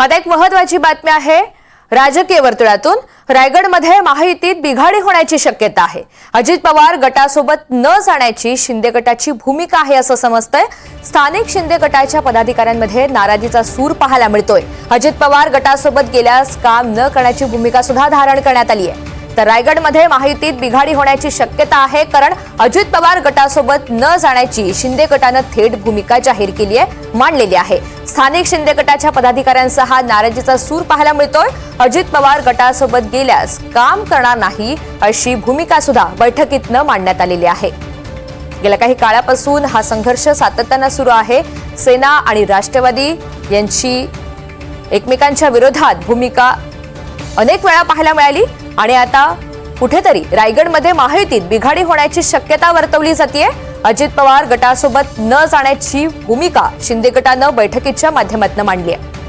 आता एक महत्वाची बातमी आहे. राजकीय वर्तुळातून रायगडमध्ये महायुतीत बिघाडी होण्याची शक्यता आहे. अजित पवार गटासोबत न जाण्याची शिंदे गटाची भूमिका आहे असं समजतंय. स्थानिक शिंदे गटाच्या पदाधिकाऱ्यांमध्ये नाराजीचा सूर पाहायला मिळतोय. अजित पवार गटासोबत गेल्यास काम न करण्याची भूमिका सुद्धा धारण करण्यात आली आहे तर रायगडमध्ये महायुतीत बिघाडी होण्याची शक्यता आहे कारण अजित पवार गटासोबत न जाण्याची शिंदे गटानं थेट भूमिका जाहीर केली आहे मांडलेली आहे. स्थानिक शिंदे गटाच्या पदाधिकाऱ्यांचा हा नाराजीचा सूर पाहायला मिळतोय. अजित पवार गटासोबत गेल्यास काम करणार नाही अशी भूमिका सुद्धा बैठकीतनं मांडण्यात आलेली आहे. गेल्या काही काळापासून हा संघर्ष सातत्यानं सुरू आहे. सेना आणि राष्ट्रवादी यांची एकमेकांच्या विरोधात भूमिका अनेक वेळा पाहायला मिळाली आणि आता कुठेतरी रायगडमध्ये महायुतीत बिघाडी होण्याची शक्यता वर्तवली जाते अजित पवार गटासोबत न जाण्याची भूमिका शिंदे गटानं बैठकीच्या माध्यमातून मांडली आहे.